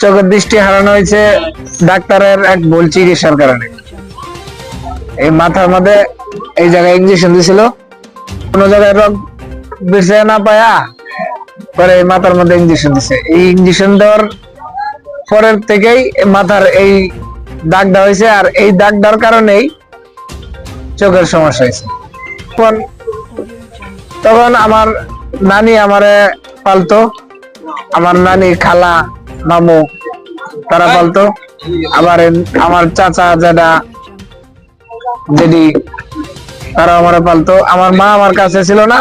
চোখের দৃষ্টি হারানো হয়েছে ডাক্তারের এক ভুল চিকিৎসার কারণে। এই মাথার মধ্যে এই জায়গায় ইঞ্জেকশন দিছিল কোন জায়গায় রোগ বেঁচে না পায়া পরে এই মাথার মধ্যে ইঞ্জেকশন দিছে। এই ইঞ্জেকশন দেওয়ার পরের থেকেই মাথার এই দাগ দেওয়া হয়েছে আর এই দাগ দেওয়ার কারণেই চোখের সমস্যা হয়েছে। তখন তখন আমার নানি আমারে পালতো। আমার নানি খালা, মামু, তারা পালতো। আবার আমার চাচা যেটা যেদি তারা আমার পালতো। আমার মা আমার কাছে ছিল না।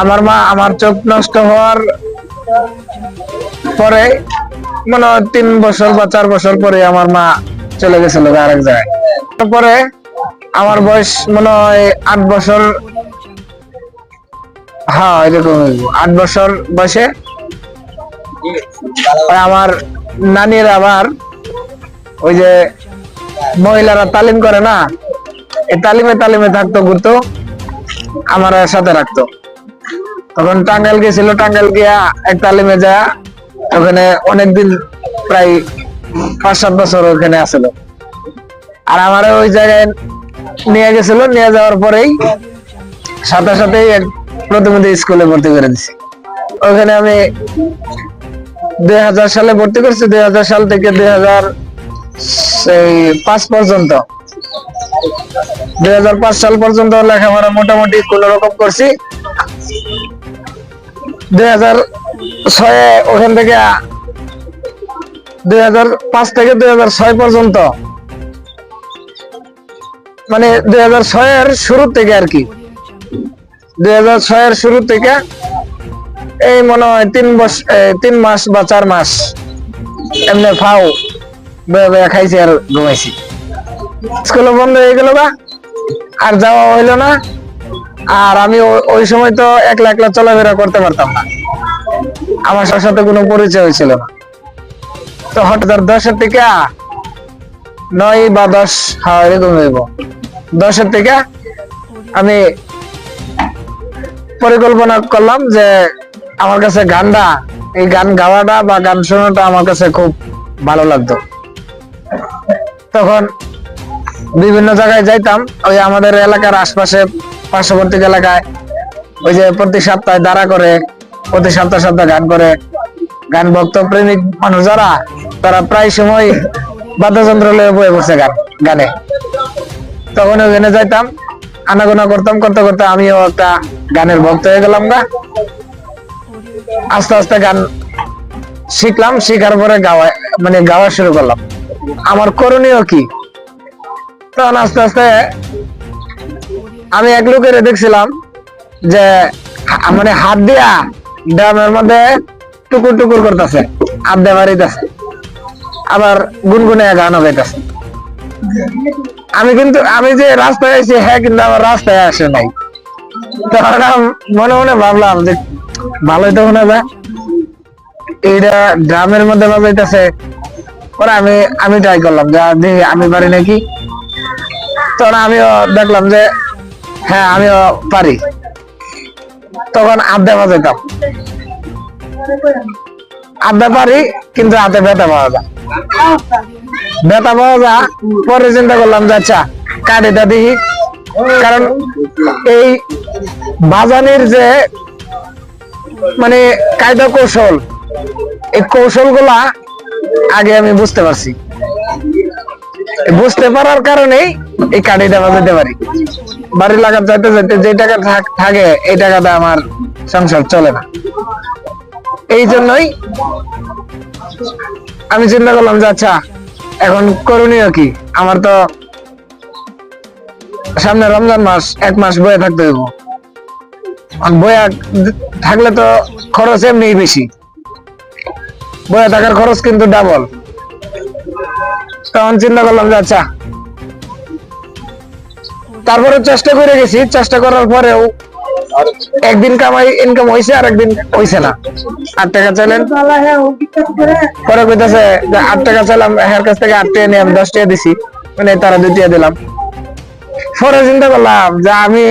আমার মা আমার চোখ নষ্ট হওয়ার পরে মনে হয় তিন বছর বা চার বছর পরে আমার মা চলে গেছিল আরেক জায়গায়। তারপরে আমার বয়স মনে হয় আট বছর। হ্যাঁ এরকম আট বছর বয়সে আমার নানির আবার ওই যে মহিলারা তালিম করে না, এই তালিমে তালিমে থাকতো, ঘুরতো, আমার সাথে রাখতো। তখন টাঙ্গাইল গেছিল, টাঙ্গাইল গিয়া এক তালিমে যা ওখানে অনেকদিন প্রায় পাঁচ সাত বছর ওখানে আসছিল আর আমার ওই জায়গায় নিয়ে গেছিল, নিয়ে যাওয়ার পরেই সাথে সাথে প্রতিনিধি স্কুলে ভর্তি করে দিছি। ওখানে আমি দুই হাজার সালে ভর্তি করছি, দুই হাজার সাল থেকে দুই হাজার পাঁচ পর্যন্ত। দুই হাজার পাঁচ সাল পর্যন্ত লেখাপড়া মোটামুটি কোন রকম করছি। দুই হাজার ছয়ে ওখান থেকে দুই হাজার পাঁচ থেকে দুই হাজার ছয় পর্যন্ত মানে দুই হাজার ছয়ের শুরু থেকে আর কি। দুই হাজার ছয়ের শুরু থেকে এই মনে হয় তিন বছর তিন মাস বা চার মাস এমনি ফাও বয়ে খাইছি আর ঘুমাইছি। স্কুল বন্ধ হয়ে গেল বা, আর যাওয়া হইল না। আর আমি ওই সময় তো একলা একলা চলাফেরা করতে পারতাম না। আমার সাথে সাথে কোনো পরিচয় হয়েছিল না। তো হঠাৎ দশের থেকে নয় বা দশ হ্যাঁ এরকম হইব। দশের থেকে আমি পরিকল্পনা করলাম যে আমার কাছে গানটা, এই গান গাওয়াটা বা গান শোনাটা আমার কাছে খুব ভালো লাগতো। তখন বিভিন্ন জায়গায় যাইতাম, ওই আমাদের এলাকার আশপাশে পার্শ্ববর্তী এলাকায় ওই যে প্রতি সপ্তাহে দাঁড়া করে, প্রতি সপ্তাহ সপ্তাহ গান করে। গান ভক্ত প্রেমিক মানুষ যারা, তারা প্রায় সময় বাদ্যযন্ত্র লয়ে বয়ে বসে গান, গানে। তখন ওখানে যাইতাম, আনাগোনা করতাম, করতে করতে আমিও একটা গানের ভক্ত হয়ে গেলাম গা। আস্তে আস্তে গান শিখলাম, শিখার পরে গাওয়া মানে গাওয়া শুরু করলাম। আমার করণীয় কি? তখন আস্তে আস্তে আমি এক লোকের দেখছিলাম যে মানে হাত দিয়া ড্রামের মধ্যে টুকুর টুকুর করতেছে, আড্ডা মারিতেছে। আবার গুনগুনে গানও গাইতেছে। আমি কিন্তু, আমি যে রাস্তায় আছি হ্যাঁ কিন্তু আমার রাস্তায় আসে নাই। তখন মনে মনে ভাবলাম যে, ভালোই তো মনে যায় এইটা ড্রামের মধ্যে বাজাইতেছে পরে আমি আমি ট্রাই করলাম যে দেখি আমি পারি নাকি? তখন আমিও দেখলাম যে হ্যাঁ আমিও পারি। তখন আড্ডা বাজাইতাম। আড্ডা পারি, কিন্তু হাতে ব্যথা পাওয়া যায়। ব্যথা পাওয়া যায় পরে চিন্তা করলাম যে আচ্ছা কাটিটা দেখি। কারণ এই বাজানের যে মানে কায়দা কৌশল, এই কৌশলগুলা আগে আমি বুঝতে পারছি। বুঝতে পারার কারণেই এই কাঠিটা বাজাতে পারি। বাড়ি লাগার যাইতে যাইতে যে টাকা থাকে, এই টাকাটা আমার সংসার চলে না। এই জন্যই আমি চিন্তা করলাম যে আচ্ছা এখন করণীয় কি? আমার তো সামনে রমজান মাস, এক মাস বয়ে থাকতে আর বয়ে থাকলে তো খরচ এমনি বেশি। বয়ে থাকার খরচ কিন্তু ডাবল তখন চিন্তা করলাম, যে আচ্ছা তারপরে চেষ্টা করে গেছি। চেষ্টা করার পরেও একদিন কামাই ইনকাম হয়েছে আর একদিন হয়েছে না। আট টাকা চাইলেন? পরে কইতাছে আট টাকা চাইলাম এর কাছ থেকে আট টাকা নিয়ে আমি দশ টাকা দিছি। মানে তারা দুই টাকা দিলাম। পরে চিন্তা করলাম যে আমি